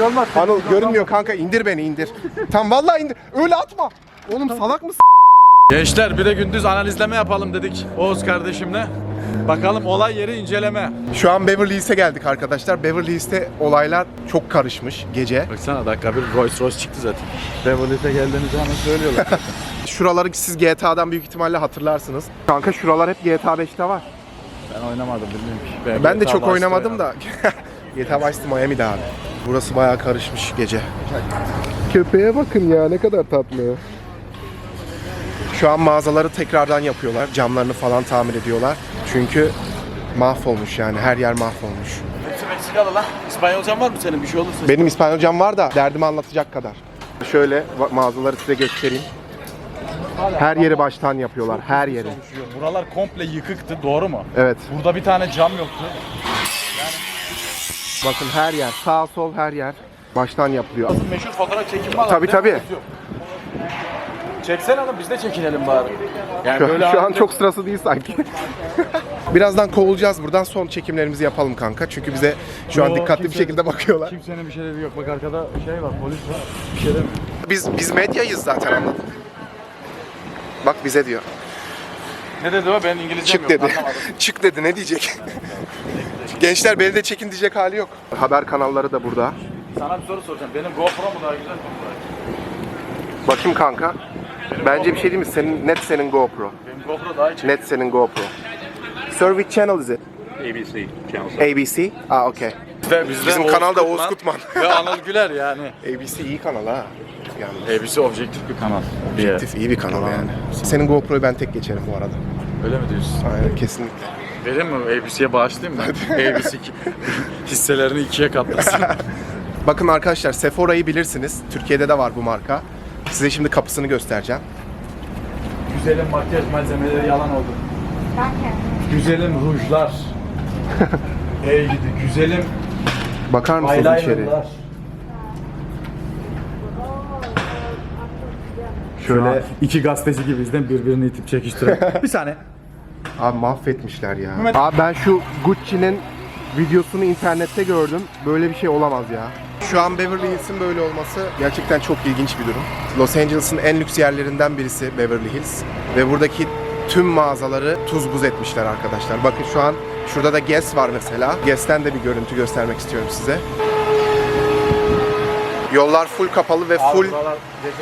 Olmaz. Anıl görünmüyor kanka indir beni indir. Tam vallahi indir. Öyle atma. Oğlum salak mısın? Gençler bir de gündüz analizleme yapalım dedik Oğuz kardeşimle. Bakalım olay yeri inceleme. Şu an Beverly Hills'e geldik arkadaşlar. Beverly Hills'te olaylar çok karışmış gece. Baksana dakika bir Rolls Royce çıktı zaten. Beverly'e geldiğinizi hemen söylüyorlar. Şuraları siz GTA'dan büyük ihtimalle hatırlarsınız. Kanka şuralar hep GTA 5'te var. ben oynamadım bilmiyorum ki. Ben de GTA çok Vice'de oynamadım oynadım. da. GTA Vice City Miami'de abi. Burası bayağı karışmış gece. Köpeğe bakın ya ne kadar tatlı. Şu an mağazaları tekrardan yapıyorlar. Camlarını falan tamir ediyorlar. Çünkü mahvolmuş yani her yer mahvolmuş. Meksikalı lan. İspanyolcan var mı senin bir şey olursa? Benim İspanyolcam var da derdimi anlatacak kadar. Şöyle va- mağazaları size göstereyim. Her yeri baştan yapıyorlar, her yeri. Buralar komple yıkıktı doğru mu? Evet, Burada bir tane cam yoktu. Bakın her yer, sağ sol her yer baştan yapılıyor. Asıl meşhur fotoğraf çekinme alanı. Tabii, tabii. Çeksene oğlum biz de çekinelim bari. Yani Şu, böyle şu an çok sırası değil sanki. Birazdan kovulacağız buradan son çekimlerimizi yapalım kanka. Çünkü bize şu an Yo, dikkatli bir kimse- şekilde bakıyorlar. Kimsenin bir şeyleri yok. Bak arkada şey var, polis var. Bir şey demiyor. Biz biz medyayız zaten anladın. Bak bize diyor. Ne dedi o? Ben İngilizcem Çık yok. dedi. anlamadım. Çık dedi ne diyecek? Gençler beni de çekin diyecek hali yok. Haber kanalları da burada. Sana bir soru soracağım. Benim GoPro mu daha güzel Bakayım kanka. Bence bir şey değil mi? Senin net senin GoPro. Benim GoPro daha iyi Net senin GoPro. Sir which channel is it? ABC channel. ABC? Ah okay. Bizde, bizde Bizim Oğuz kanalda Oğuz Kutman. Ve Anıl Güler yani. ABC iyi kanal ha. Yani ABC objektif bir kanal. objektif iyi bir kanal yani. Senin GoPro'yu ben tek geçerim bu arada. Öyle mi diyorsun? Aynen kesinlikle. Vereyim mi? ABC'ye bağışlayayım mı? ABC ki- hisselerini ikiye katlasın. Bakın arkadaşlar Sephora'yı bilirsiniz. Türkiye'de de var bu marka. Size şimdi kapısını göstereceğim. Güzelim makyaj malzemeleri yalan oldu. Güzelim rujlar. Ey gidi güzelim Bakar mısınız içeri? eyelinerlar. Şöyle iki gazeteci gibi bizden birbirini itip çekiştiren. bir saniye. Abi mahvetmişler ya. Abi ben şu Gucci'nin videosunu internette gördüm. Böyle bir şey olamaz ya. Şu an Beverly Hills'in böyle olması gerçekten çok ilginç bir durum. Los Angeles'ın en lüks yerlerinden birisi Beverly Hills ve buradaki tüm mağazaları tuz buz etmişler arkadaşlar. Bakın şu an şurada da Guess var mesela. Guess'ten de bir görüntü göstermek istiyorum size. Yollar full kapalı ve full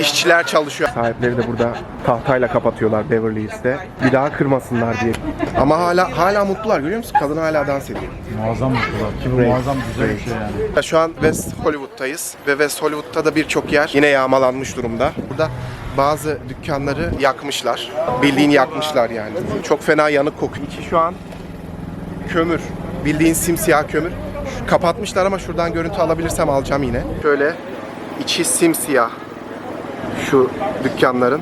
işçiler çalışıyor. Sahipleri de burada tahtayla kapatıyorlar Beverly Hills'te. Bir daha kırmasınlar diye. Ama hala hala mutlular görüyor musun? Kadın hala dans ediyor. Muazzam mutlular. Ki bu muazzam güzel bir şey yani. Şu an West Hollywood'tayız ve West Hollywood'da da birçok yer yine yağmalanmış durumda. Burada bazı dükkanları yakmışlar. Bildiğin yakmışlar yani. Çok fena yanık kokuyor. Ki şu an kömür. Bildiğin simsiyah kömür. Kapatmışlar ama şuradan görüntü alabilirsem alacağım yine. Şöyle içi simsiyah. Şu dükkanların.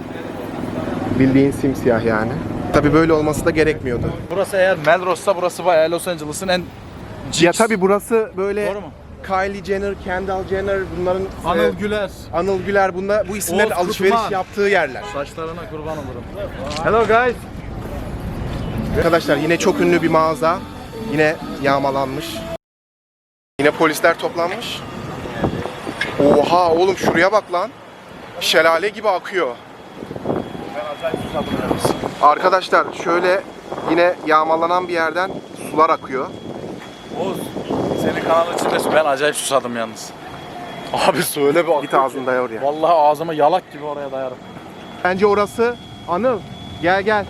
Bildiğin simsiyah yani. Tabii böyle olması da gerekmiyordu. Burası eğer Melrose'sa burası bayağı Los Angeles'ın en Ya tabii burası böyle Doğru mu? Kylie Jenner, Kendall Jenner bunların Anıl Güler. Anıl Güler bunda bu isimlerin Oğuz alışveriş Kutman. yaptığı yerler. Saçlarına kurban olurum. Hello guys. Arkadaşlar yine çok ünlü bir mağaza. Yine yağmalanmış. Yine polisler toplanmış. Oha oğlum şuraya bak lan. Şelale gibi akıyor. Arkadaşlar şöyle yine yağmalanan bir yerden sular akıyor. Oğuz, senin kanalın içinde ben acayip susadım yalnız. Abi söyle bir Git ağzını daya oraya. Vallahi ağzıma yalak gibi oraya dayarım. Bence orası Anıl gel gel.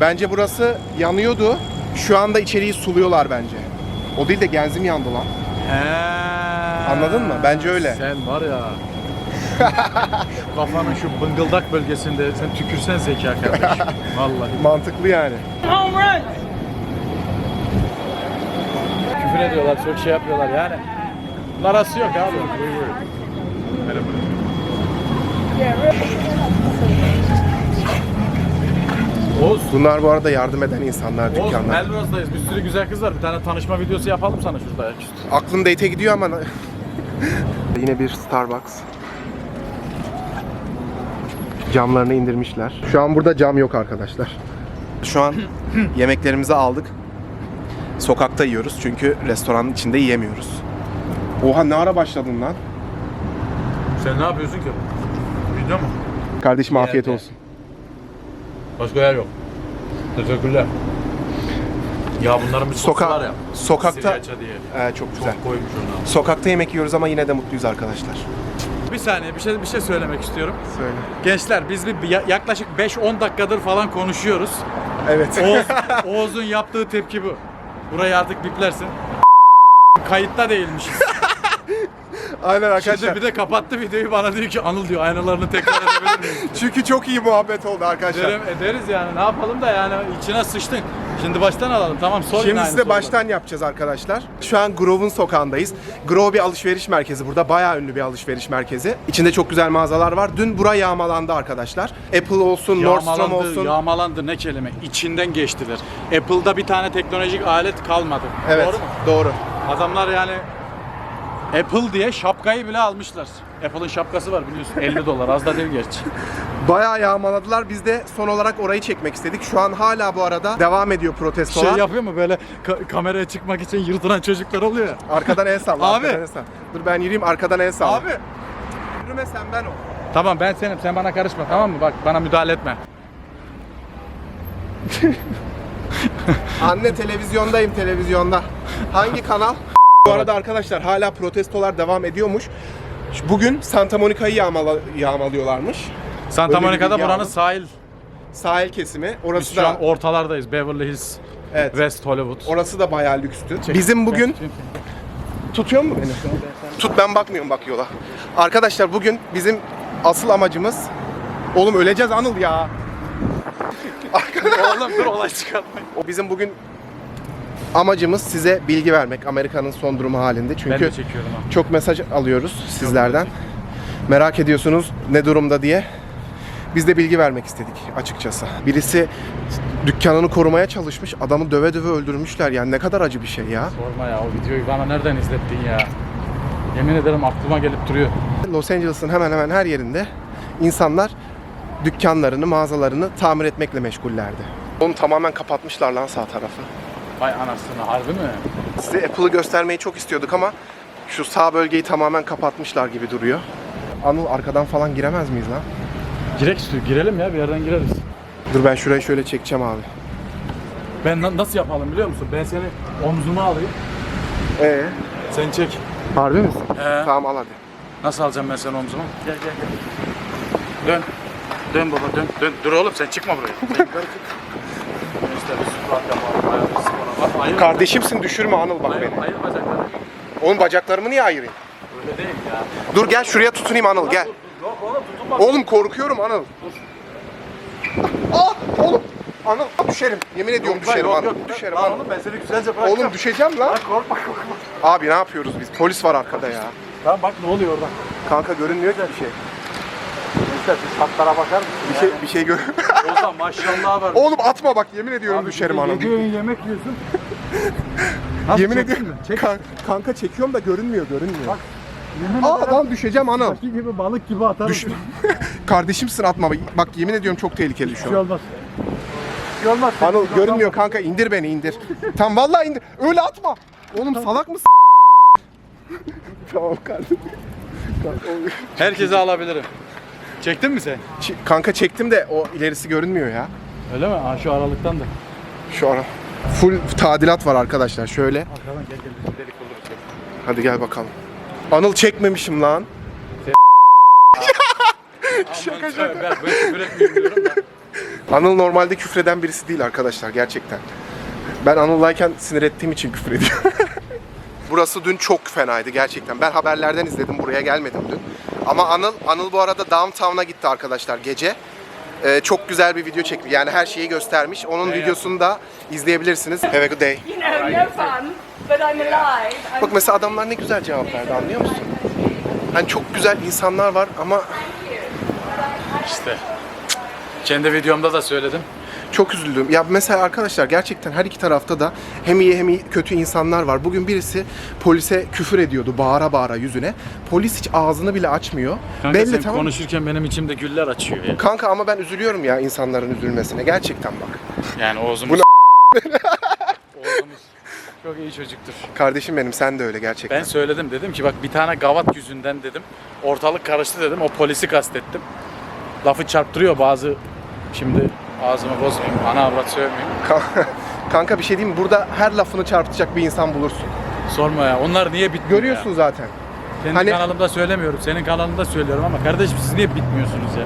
Bence burası yanıyordu. Şu anda içeriği suluyorlar bence. O değil de genzim yandı lan. He. Anladın mı? Bence öyle. Sen var ya. kafanın şu bıngıldak bölgesinde sen tükürsen zeka kardeşim. Vallahi. Mantıklı yani. Küfür ediyorlar, çok şey yapıyorlar yani. Narası yok abi. Merhaba. Oğuz, Bunlar bu arada yardım eden insanlar Oğuz dükkanlar. Melrose'dayız. Bir sürü güzel kız var. Bir tane tanışma videosu yapalım sana şurada. Aklım date'e gidiyor ama yine bir Starbucks. Camlarını indirmişler. Şu an burada cam yok arkadaşlar. Şu an yemeklerimizi aldık. Sokakta yiyoruz çünkü restoranın içinde yiyemiyoruz. Oha ne ara başladın lan? Sen ne yapıyorsun ki? Video mu? Kardeşim afiyet olsun. Başka yer yok. Teşekkürler. Ya bunların bir sosu Soka- ya. sokakta- Sriracha diye. Ee, çok güzel. Çok koymuş onu. Sokakta yemek yiyoruz ama yine de mutluyuz arkadaşlar. Bir saniye bir şey bir şey söylemek istiyorum. Söyle. Gençler biz bir ya- yaklaşık 5-10 dakikadır falan konuşuyoruz. Evet. Oğuz, Oğuz'un yaptığı tepki bu. Burayı artık biplersin. Kayıtta değilmişiz. Aynen Şimdi bir de kapattı videoyu bana diyor ki Anıl diyor aynalarını tekrar edebilir miyim? Çünkü çok iyi muhabbet oldu arkadaşlar. Derim, ederiz yani ne yapalım da yani içine sıçtın. Şimdi baştan alalım tamam sor yine Şimdi aynı size baştan yapacağız arkadaşlar. Şu an Grove'un sokağındayız. Grove bir alışveriş merkezi burada. Bayağı ünlü bir alışveriş merkezi. İçinde çok güzel mağazalar var. Dün bura yağmalandı arkadaşlar. Apple olsun, Nordstrom Yağmalandı, olsun. yağmalandı ne kelime. İçinden geçtiler. Apple'da bir tane teknolojik alet kalmadı. evet, Doğru mu? doğru. Adamlar yani Apple diye şapkayı bile almışlar. Apple'ın şapkası var biliyorsun 50 dolar az da değil gerçi. Bayağı yağmaladılar. Biz de son olarak orayı çekmek istedik. Şu an hala bu arada devam ediyor protestolar. Şey yapıyor mu böyle ka- kameraya çıkmak için yırtılan çocuklar oluyor ya. Arkadan el salla. Abi. arkadan el salla. Dur ben yürüyeyim arkadan el salla. Abi. Yürüme sen ben ol. Tamam ben senim sen bana karışma tamam mı? Bak bana müdahale etme. Anne televizyondayım televizyonda. Hangi kanal? Bu arada arkadaşlar hala protestolar devam ediyormuş. Bugün Santa Monica'yı yağmala, yağmalıyorlarmış. Santa Öyle bir Monica'da bilgi buranın aldım. sahil. Sahil kesimi. Biz Orası şu an da ortalardayız. Beverly Hills, evet. West Hollywood. Orası da bayağı lükstü. Bizim bugün tutuyor mu beni? Tut ben bakmıyorum bak yola. Arkadaşlar bugün bizim asıl amacımız Oğlum öleceğiz Anıl ya. Oğlum dur olay çıkartmayın. O bizim bugün amacımız size bilgi vermek Amerika'nın son durumu halinde. Çünkü çekiyorum ha. çok mesaj alıyoruz sizlerden. Merak ediyorsunuz ne durumda diye. Biz de bilgi vermek istedik açıkçası. Birisi dükkanını korumaya çalışmış. Adamı döve döve öldürmüşler. Yani ne kadar acı bir şey ya. Sorma ya o videoyu bana nereden izlettin ya? Yemin ederim aklıma gelip duruyor. Los Angeles'ın hemen hemen her yerinde insanlar dükkanlarını, mağazalarını tamir etmekle meşgullerdi. Onu tamamen kapatmışlar lan sağ tarafı. Vay anasını harbi mi? Size Apple'ı göstermeyi çok istiyorduk ama şu sağ bölgeyi tamamen kapatmışlar gibi duruyor. Anıl arkadan falan giremez miyiz lan? Girek istiyor. Girelim ya bir yerden gireriz. Dur ben şurayı şöyle çekeceğim abi. Ben na- nasıl yapalım biliyor musun? Ben seni omzuma alayım. Ee? Sen çek. Harbi misin? He. Tamam al hadi. Nasıl alacağım ben seni omzuma? Gel gel gel. Dön. Dön baba dön. Dön. Dur oğlum sen çıkma buraya. Sen yukarı çık. İşte bir squat yapalım. Ayağı bir spora. Bak. Kardeşimsin düşürme Anıl bak beni. ayır bacaklarını. Oğlum bacaklarımı niye ayırayım? Öyle değil ya. Dur gel şuraya tutunayım Anıl gel. Yok oğlum tutun bak. Oğlum korkuyorum Anıl. Aa oğlum. Anıl düşerim. Yemin ediyorum düşerim Anıl. Düşerim Lan Anıl. oğlum ben seni güzelce bırakacağım. Oğlum düşeceğim lan. Lan korkma korkma. Abi ne yapıyoruz biz? Polis var arkada ya. Tamam bak ne oluyor orada. Kanka görünmüyor ki bir şey. Gençler şu şartlara bakar mısın? Bir şey bir şey gör. Ozan maşallah var. Oğlum atma bak yemin ediyorum düşerim Anıl. Yediğin yemek yiyorsun. Nasıl Yemin çektin ediyorum. mi? Çek. Kan- kanka çekiyorum da görünmüyor, görünmüyor. Bak, Yemin Aa ederim lan düşeceğim Anıl. Taki gibi balık gibi atarım. Düş. Kardeşimsin atma. Bak yemin ediyorum çok tehlikeli Bir şu şey an. olmaz. Bir şey olmaz. Anıl görünmüyor kanka indir beni indir. Tam vallahi indir. Öyle atma. Oğlum salak mısın? tamam kardeşim. Herkese alabilirim. Çektin mi sen? Ç- kanka çektim de o ilerisi görünmüyor ya. Öyle mi? Aa, şu aralıktan da. Şu an full tadilat var arkadaşlar şöyle. Arkadan gel gel bizim delik buluruz. Hadi gel bakalım. Anıl çekmemişim lan. şaka şaka. Ben, ben küfür etmeyeyim diyorum da. Anıl normalde küfreden birisi değil arkadaşlar gerçekten. Ben Anıl'layken sinir ettiğim için küfür ediyorum. Burası dün çok fenaydı gerçekten. Ben haberlerden izledim buraya gelmedim dün. Ama Anıl Anıl bu arada downtown'a gitti arkadaşlar gece. Ee, çok güzel bir video çekti. Yani her şeyi göstermiş. Onun videosunu da izleyebilirsiniz. Have a good day. You know, no fun, but I'm alive. I'm Bak mesela adamlar ne güzel cevap verdi anlıyor musun? Hani çok güzel insanlar var ama İşte. Kendi videomda da söyledim. Çok üzüldüm. Ya mesela arkadaşlar gerçekten her iki tarafta da hem iyi hem iyi kötü insanlar var. Bugün birisi polise küfür ediyordu bağıra bağıra yüzüne. Polis hiç ağzını bile açmıyor. Kanka Belli sen konuşurken benim içimde güller açıyor ya. Kanka ama ben üzülüyorum ya insanların üzülmesine. Gerçekten bak. Yani Oğuz'umuz. Oğuz'umuz. Çok iyi çocuktur. Kardeşim benim sen de öyle gerçekten. Ben söyledim dedim ki bak bir tane gavat yüzünden dedim. Ortalık karıştı dedim. O polisi kastettim. Lafı çarptırıyor bazı. Şimdi ağzımı bozmayayım. Ana avrat sövmeyeyim. Ka- Kanka bir şey diyeyim mi? Burada her lafını çarpıtacak bir insan bulursun. Sorma ya. Onlar niye bitmiyor Görüyorsun ya? zaten. Kendi Hani- kanalımda söylemiyorum. Senin kanalında söylüyorum ama kardeşim siz niye bitmiyorsunuz ya?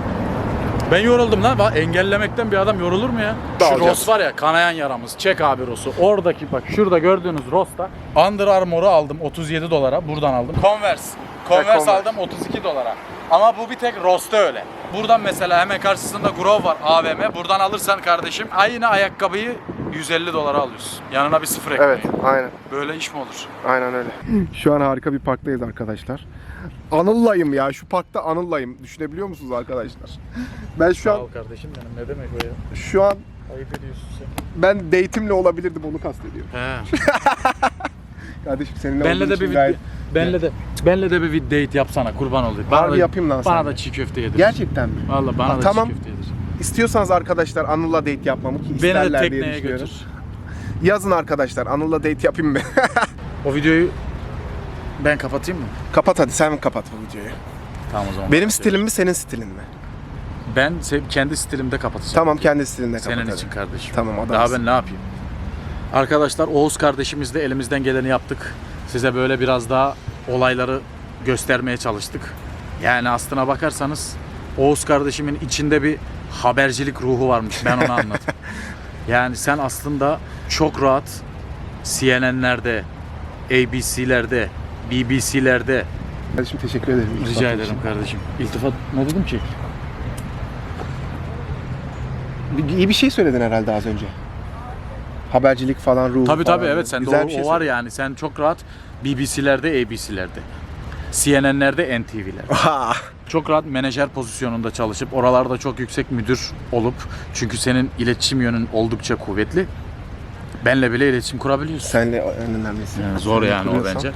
Ben yoruldum lan. Bak, engellemekten bir adam yorulur mu ya? Şu Dağılacağız. Ross var ya kanayan yaramız. Çek abi Ross'u. Oradaki bak şurada gördüğünüz Ross'ta Under Armour'u aldım 37 dolara. Buradan aldım. Converse. Converse, Converse. aldım 32 dolara. Ama bu bir tek Ross'ta öyle. Buradan mesela hemen karşısında Grove var AVM. Buradan alırsan kardeşim aynı ayakkabıyı 150 dolara alıyorsun. Yanına bir sıfır ekmeği. Evet, aynen. Böyle iş mi olur? Aynen öyle. Şu an harika bir parktayız arkadaşlar. Anıl'layım ya. Şu parkta Anıl'layım. Düşünebiliyor musunuz arkadaşlar? Ben şu Sağ an ol kardeşim benim. Ne demek o ya? şu an Ayıp ediyorsun sen. ben date'imle olabilirdim onu kastediyorum. He. Kardeşim seninle Benle de bir gayet- benle de benle de bir date yapsana kurban olayım. Bana Harbi da, yapayım lan Bana sana. da çiğ köfte yedir. Gerçekten mi? Vallahi bana Ha, da tamam. çiğ köfte yedir. İstiyorsanız arkadaşlar Anıl'la date yapmamı ki Beni isterler de diye tekneye düşünüyorum. götür. Yazın arkadaşlar Anıl'la date yapayım mı? O videoyu ben kapatayım mı? kapat hadi sen kapat bu videoyu. Tamam o zaman. Benim stilim mi senin stilin mi? Ben se- kendi stilimde kapatacağım. Tamam kendi stilinde kapat Senin hadi. için kardeşim. Tamam Daha adamsın. ben ne yapayım? Arkadaşlar Oğuz kardeşimizle elimizden geleni yaptık. Size böyle biraz daha olayları göstermeye çalıştık. Yani aslına bakarsanız Oğuz kardeşimin içinde bir habercilik ruhu varmış. Ben onu anladım. yani sen aslında çok rahat CNN'lerde, ABC'lerde, BBC'lerde Kardeşim teşekkür ederim. rica ederim için. kardeşim. İltifat ne dedim ki? İyi bir şey söyledin herhalde az önce. Habercilik falan ruhu Tabii falan. tabii evet sende Güzel o, bir şey o var yani. Sen çok rahat BBC'lerde, ABC'lerde. CNN'lerde, NTV'lerde. Çok rahat menajer pozisyonunda çalışıp oralarda çok yüksek müdür olup çünkü senin iletişim yönün oldukça kuvvetli. Benle bile iletişim kurabiliyorsun. Senle en önemlisi. Yani zor yani o Kuruyorsan. bence.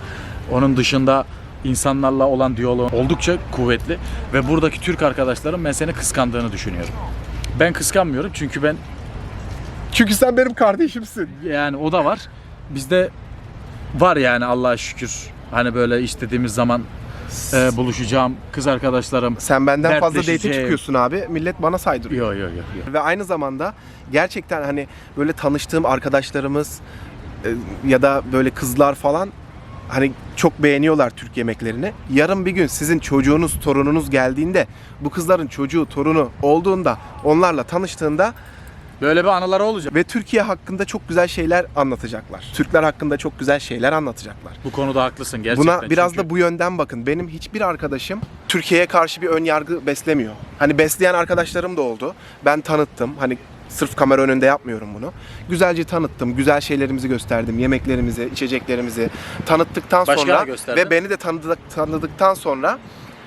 Onun dışında insanlarla olan diyaloğun oldukça kuvvetli ve buradaki Türk arkadaşlarım ben seni kıskandığını düşünüyorum. Ben kıskanmıyorum çünkü ben Çünkü sen benim kardeşimsin. yani o da var. Bizde var yani Allah'a şükür. Hani böyle istediğimiz zaman e, buluşacağım kız arkadaşlarım. Sen benden fazla Dertleşeceğim. çıkıyorsun abi. Millet bana saydırıyor. Yok yok yok. yok. Ve aynı zamanda gerçekten hani böyle tanıştığım arkadaşlarımız e, ya da böyle kızlar falan hani çok beğeniyorlar Türk yemeklerini. Yarın bir gün sizin çocuğunuz, torununuz geldiğinde bu kızların çocuğu, torunu olduğunda onlarla tanıştığında Böyle bir anıları olacak. ve Türkiye hakkında çok güzel şeyler anlatacaklar. Türkler hakkında çok güzel şeyler anlatacaklar. Bu konuda haklısın gerçekten. Buna biraz Çünkü da bu yönden bakın. Benim hiçbir arkadaşım Türkiye'ye karşı bir ön yargı beslemiyor. Hani besleyen arkadaşlarım da oldu. Ben tanıttım. Hani sırf kamera önünde yapmıyorum bunu. Güzelce tanıttım. Güzel şeylerimizi gösterdim. Yemeklerimizi, içeceklerimizi tanıttıktan Başka sonra ve beni de tanıdık, tanıdıktan sonra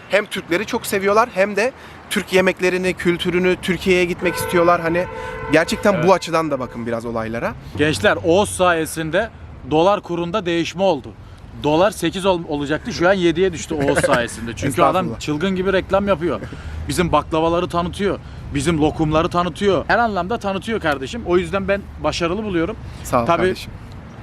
hem Türkleri çok seviyorlar hem de Türk yemeklerini, kültürünü Türkiye'ye gitmek istiyorlar. Hani gerçekten Evet. bu açıdan da bakın biraz olaylara. gençler Oğuz sayesinde dolar kurunda değişme oldu. Dolar 8 ol- olacaktı şu an 7'ye düştü Oğuz sayesinde. Çünkü adam çılgın gibi reklam yapıyor. Bizim baklavaları tanıtıyor. Bizim lokumları tanıtıyor. Her anlamda tanıtıyor kardeşim. O yüzden ben başarılı buluyorum. Sağ ol Tabii, kardeşim.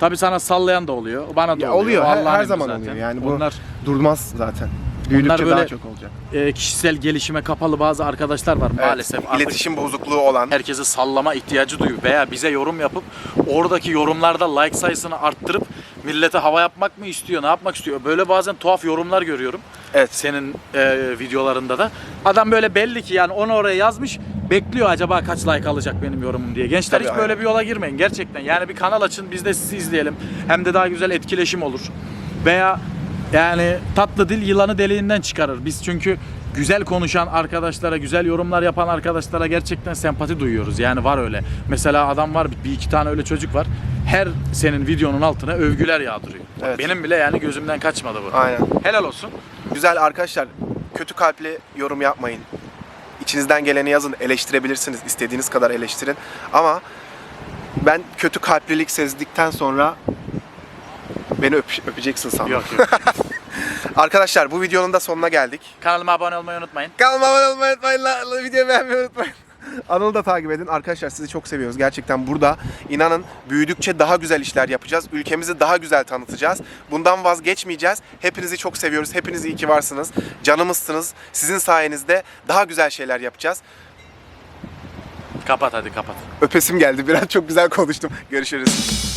Tabii sana sallayan da oluyor. Bana da Ya oluyor. oluyor. Her, her zaman zaten. oluyor. Yani bu Onlar durmaz zaten. Büyüdükçe böyle- daha çok olacak. e, kişisel gelişime kapalı bazı arkadaşlar var maalesef. Evet, Artık iletişim bozukluğu olan. herkesi sallama ihtiyacı duyuyor veya bize yorum yapıp oradaki yorumlarda like sayısını arttırıp millete hava yapmak mı istiyor, ne yapmak istiyor? Böyle bazen tuhaf yorumlar görüyorum. Evet. Senin e, videolarında da. Adam böyle belli ki yani onu oraya yazmış. Bekliyor acaba kaç like alacak benim yorumum diye. Gençler Tabii, hiç böyle aynen. bir yola girmeyin gerçekten. Yani bir kanal açın biz de sizi izleyelim. Hem de daha güzel etkileşim olur. Veya yani tatlı dil yılanı deliğinden çıkarır. Biz çünkü güzel konuşan arkadaşlara, güzel yorumlar yapan arkadaşlara gerçekten sempati duyuyoruz. Yani var öyle. Mesela adam var bir iki tane öyle çocuk var. Her senin videonun altına övgüler yağdırıyor. Evet. Benim bile yani gözümden kaçmadı bu. Aynen. Helal olsun. Güzel arkadaşlar, kötü kalpli yorum yapmayın. İçinizden geleni yazın, eleştirebilirsiniz. istediğiniz kadar eleştirin. Ama ben kötü kalplilik sezdikten sonra beni öp- öpeceksin sandım. Yok yok. Arkadaşlar bu videonun da sonuna geldik. Kanalıma abone olmayı unutmayın. Kanalıma abone olmayı unutmayın. la- la- Videoyu beğenmeyi unutmayın. Anıl'ı da takip edin. Arkadaşlar sizi çok seviyoruz. Gerçekten burada inanın büyüdükçe daha güzel işler yapacağız. Ülkemizi daha güzel tanıtacağız. Bundan vazgeçmeyeceğiz. Hepinizi çok seviyoruz. Hepiniz iyi ki varsınız. Canımızsınız. Sizin sayenizde daha güzel şeyler yapacağız. Kapat hadi kapat. Öpesim geldi. Biraz çok güzel konuştum. Görüşürüz.